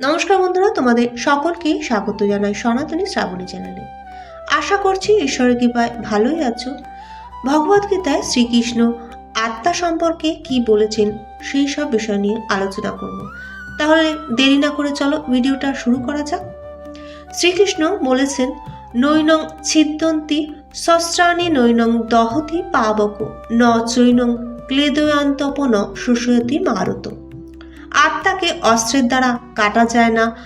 নমস্কার বন্ধুরা, তোমাদের সকলকে স্বাগত জানাই সনাতনী শ্রাবণী চ্যানেলে। আশা করছি ঈশ্বরের কৃপায় ভালোই আছো। ভগবদ্গীতায় শ্রীকৃষ্ণ আত্মা সম্পর্কে কি বলেছেন সেই সব বিষয় নিয়ে আলোচনা করব। তাহলে দেরি না করে চলো ভিডিওটা শুরু করা যাক। শ্রীকৃষ্ণ বলেছেন, নৈনং ছিদ্দন্তি সস্রাণী নৈনং দহতি পাবক, ন চৈনং ক্লেদয়ান্তপন শুষয়তি মারত। আত্মাকে অস্ত্রের দ্বারা কাটা যায় না,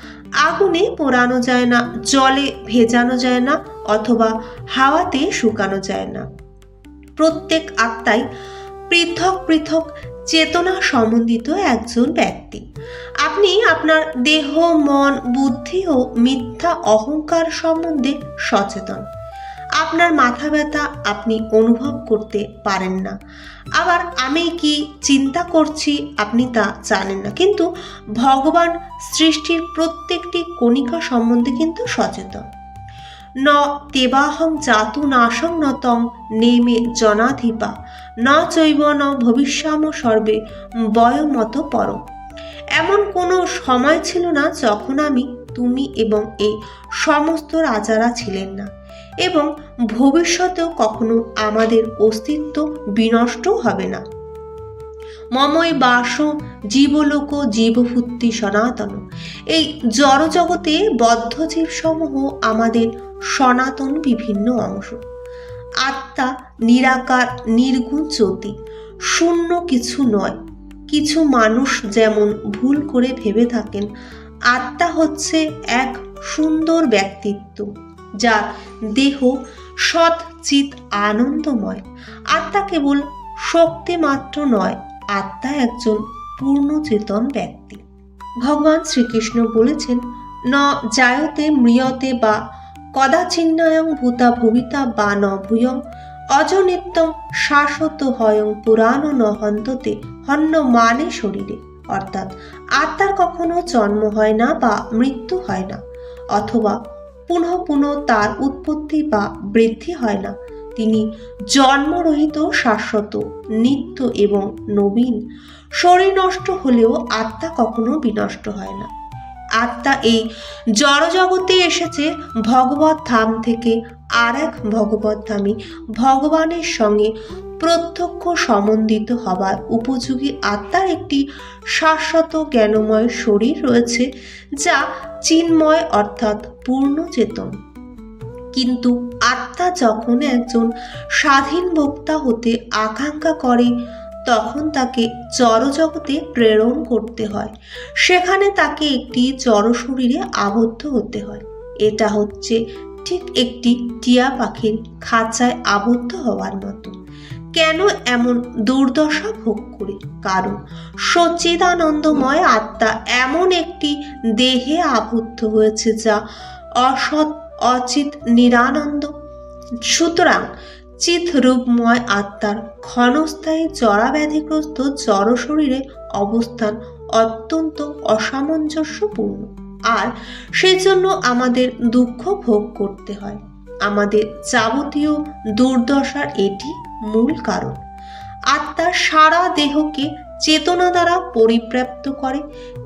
আগুনে পোড়ানো যায় না, জলে ভেজানো যায় না, অথবা হাওয়াতে শুকানো যায় না। প্রত্যেক আত্মাই পৃথক পৃথক চেতনা সম্বন্ধিত একজন ব্যক্তি। আপনি আপনার দেহ, মন, বুদ্ধি ও মিথ্যা অহংকার সম্বন্ধে সচেতন। আপনার মাথা ব্যথা আপনি অনুভব করতে পারেন না। আবার আমি কি চিন্তা করছি আপনি তা জানেন না। কিন্তু ভগবান সৃষ্টির প্রত্যেকটি কণিকা সম্বন্ধে কিন্তু সচেতন। ন তেবাহং জাতু নাশং ন তং নেমে জনাধিপা। ন চৈব ন ভবিষ্যাম সর্বে বয়মত পর এমন কোনো সময় ছিল না যখন আমি, তুমি এবং এই সমস্ত রাজারা ছিলেন না। এবং ভবিষ্যতেও কখনো আমাদের অস্তিত্ব বিনষ্ট হবে না। মময় বাস জীবলোক জীবভূতি সনাতন। এই জড়জগতে বদ্ধ জীবসমূহ আমাদের সনাতন বিভিন্ন অংশ। আত্মা নিরাকার নির্গুণ জ্যোতি। শূন্য কিছু নয়। কিছু মানুষ যেমন ভুল করে ভেবে থাকেন, আত্মা হচ্ছে এক সুন্দর ব্যক্তিত্ব। যার দেহ সৎ চিত আনন্দময়। আত্মা কেবল শক্তি মাত্র নয়, আত্মা একজন পূর্ণচেতন ব্যক্তি। ভগবান শ্রীকৃষ্ণ বলেছেন, ন জায়তে মৃয়তে বা কদাচিন্নয়ং ভূতা ভবিতা বা ন ভূয়ং অজনিত্যং শাশ্বত হয়ং পুরাণ ন হন্ততে হন্য মানে শরীরে। অর্থাৎ আত্মার কখনো জন্ম হয় না বা মৃত্যু হয় না, অথবা পুনঃ পুনঃ তার উৎপত্তি বা বৃদ্ধি হয় না। তিনি জন্মরহিত, শাশ্বত, নিত্য এবং নবীন। শরীর নষ্ট হলেও আত্মা কখনো বিনষ্ট হয় না। আত্মা এই জড়জগতে এসেছে ভগবত ধাম থেকে আর এক ভগবত ধামে ভগবানের সঙ্গে প্রত্যক্ষ সম্বন্ধিত হবার উপযোগী আত্মার একটি শাশ্বত জ্ঞানময় শরীর রয়েছে, যা চিন্ময় অর্থাৎ পূর্ণ চেতন কিন্তু আত্মা যখন একজন স্বাধীন বক্তা হতে আকাঙ্ক্ষা করে, তখন তাকে জড়জগতে প্রেরণ করতে হয়। সেখানে তাকে একটি জড় শরীরে আবদ্ধ হতে হয়। এটা হচ্ছে ঠিক একটি টিয়া পাখির খাঁচায় আবদ্ধ হওয়ার মতো। কেন এমন দুর্দশা ভোগ করি? কারণ সচ্চিদানন্দময় আত্মা এমন একটি দেহে আবদ্ধ হয়েছে যা অসৎ, অচিত, নিরানন্দ। সুতরাং চিত রূপময় আত্মার ক্ষণস্থায়ী জরাব্যাধিগ্রস্ত জড় শরীরে অবস্থান অত্যন্ত অসামঞ্জস্যপূর্ণ। আর সেজন্য আমাদের দুঃখ ভোগ করতে হয়। আমাদের যাবতীয় দুর্দশার এটি মূল কারণ। আত্মা সারা দেহকে চেতনা দ্বারা পরিপ্রাপ্ত করে,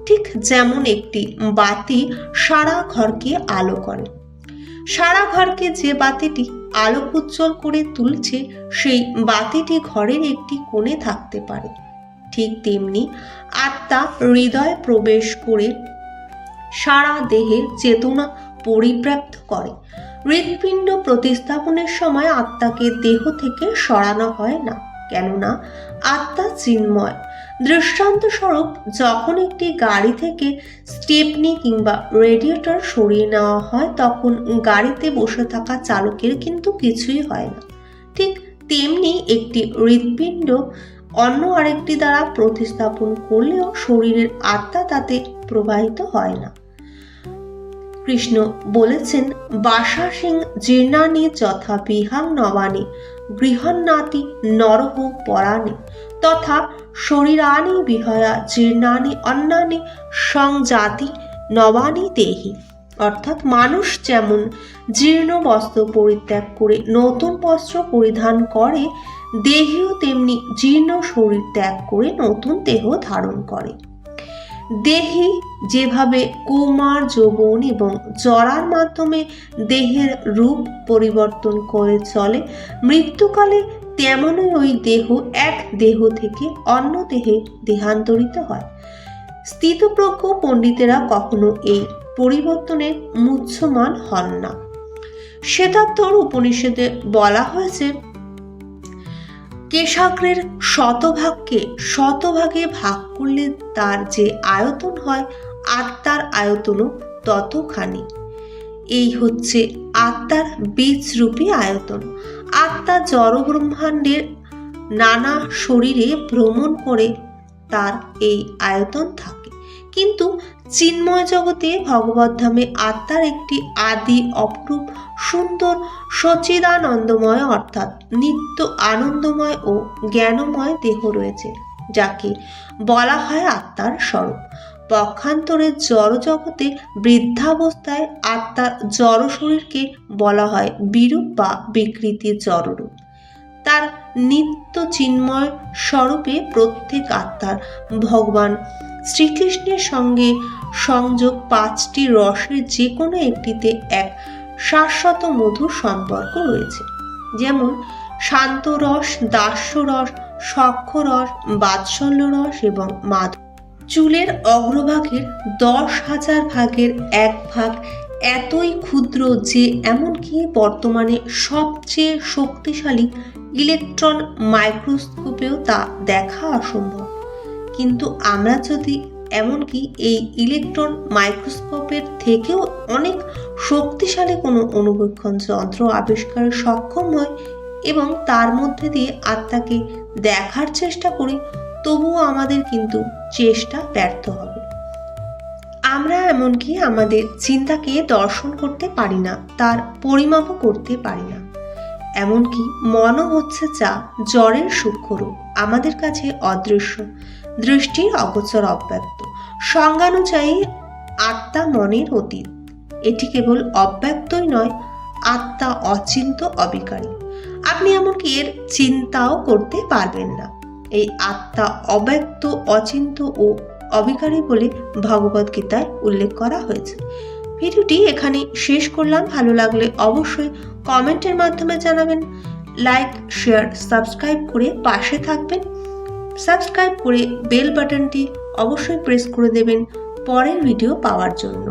ঠিক যেমন একটি বাতি সারা ঘরকে আলো করে। সারা ঘরকে যে বাতিটি আলোক উজ্জ্বল করে তুলছে, সেই বাতিটি ঘরের একটি কোণে থাকতে পারে। ঠিক তেমনি আত্মা হৃদয়ে প্রবেশ করে সারা দেহের চেতনা পরিপ্রাপ্ত করে। হৃৎপিণ্ড প্রতিস্থাপনের সময় আত্মাকে দেহ থেকে সরানো হয় না, কেননা আত্মা চিন্ময়। দৃষ্টান্তস্বরূপ যখন একটি গাড়ি থেকে স্টেপনি কিংবা রেডিয়েটর সরিয়ে নেওয়া হয়, তখন গাড়িতে বসে থাকা চালকের কিন্তু কিছুই হয় না। ঠিক তেমনি একটি হৃৎপিণ্ড অন্য আরেকটি দ্বারা প্রতিস্থাপন করলেও শরীরের আত্মা তাতে প্রবাহিত হয় না। কৃষ্ণ বলেছেন, বাসা সিং জীর্ণানি যথা বিহাং নবানি, গৃহন্নাতি নরহ পরাণি। তথা শরীরানি বিহয়া জীর্ণানি অন্যানি সংজাতি নবানি দেহি। অর্থাৎ মানুষ যেমন জীর্ণ বস্ত্র পরিত্যাগ করে নতুন বস্ত্র পরিধান করে, দেহেও তেমনি জীর্ণ শরীর ত্যাগ করে নতুন দেহ ধারণ করে। দেহি যেভাবে কুমার যৌবন এবং জরার মাধ্যমে দেহের রূপ পরিবর্তন করে চলে, মৃত্যুকালে তেমনই ওই দেহ এক দেহ থেকে অন্য দেহে দেহান্তরিত হয়। স্থিতপ্রজ্ঞ পণ্ডিতেরা কখনো এই পরিবর্তনের মুচ্ছমান হন না। শ্বেতাত্তর উপনিষদে বলা হয়েছে কেশাগ্রের শতভাগকে শতভাগে ভাগ করলে তার যে আয়তন হয় আত্মার আয়তনও ততখানি। এই হচ্ছে আত্মার বীজরূপী আয়তন। আত্মা জড় ব্রহ্মাণ্ডের নানা শরীরে ভ্রমণ করে তার এই আয়তন থাকে। কিন্তু চিন্ময় জগতে ভগবদ্ধামে আত্মার একটি আদি, অপরূপ, সুন্দর, সচিদানন্দময়, অর্থাৎ নিত্য আনন্দময় ও জ্ঞানময় দেহ রয়েছে, যাকে বলা হয় আত্মার স্বরূপ। পক্ষান্তরে জড় জগতে বৃদ্ধাবস্থায় আত্মার জড় শরীরকে বলা হয় বিরূপ বা বিকৃতি জড়রূপ। তার নিত্য চিন্ময় স্বরূপে প্রত্যেক আত্মার ভগবান শ্রীকৃষ্ণের সঙ্গে সংযোগ পাঁচটি রসের যে কোনো একটিতে এক শাশ্বত মধুর সম্পর্ক রয়েছে। যেমন, শান্ত রস শান্তরস দাস্যরস সক্ষরস বাৎসল্য রস এবং মাধব চুলের অগ্রভাগের দশ হাজার ভাগের এক ভাগ এতই ক্ষুদ্র যে এমনকি বর্তমানে সবচেয়ে শক্তিশালী ইলেকট্রন মাইক্রোস্কোপেও তা দেখা অসম্ভব। কিন্তু আমরা যদি এমনকি এই ইলেকট্রন মাইক্রোস্কোপের থেকেও অনেক শক্তিশালী কোনো অনুবেক্ষণ যন্ত্র আবিষ্কারে সক্ষম হয় এবং তার মধ্যে দিয়ে আত্মাকে দেখার চেষ্টা করি, তবুও আমাদের কিন্তু চেষ্টা ব্যর্থ হবে। আমরা এমনকি আমাদের চিন্তাকে দর্শন করতে পারি না, তার পরিমাপও করতে পারি না। এমনকি মনও হচ্ছে যা জ্বরের সূক্ষ্মরূপ আমাদের কাছে অদৃশ্য। দৃষ্টির অগোচর অব্যক্ত। সংজ্ঞানুযায়ী আত্মা মনের অতীত। এটি কেবল অব্যক্তই নয়, আত্মা অচিন্ত অবিকারী। আপনি এমনকি এর চিন্তাও করতে পারবেন না। এই আত্মা অব্যক্ত অচিন্ত ও অবিকারী বলে ভগবদ্গীতায় উল্লেখ করা হয়েছে। ভিডিওটি এখানে শেষ করলাম। ভালো লাগলে অবশ্যই কমেন্টের মাধ্যমে জানাবেন। লাইক, শেয়ার, সাবস্ক্রাইব করে পাশে থাকবেন। সাবস্ক্রাইব করে বেল বাটনটি অবশ্যই প্রেস করে দেবেন পরের ভিডিও পাওয়ার জন্য।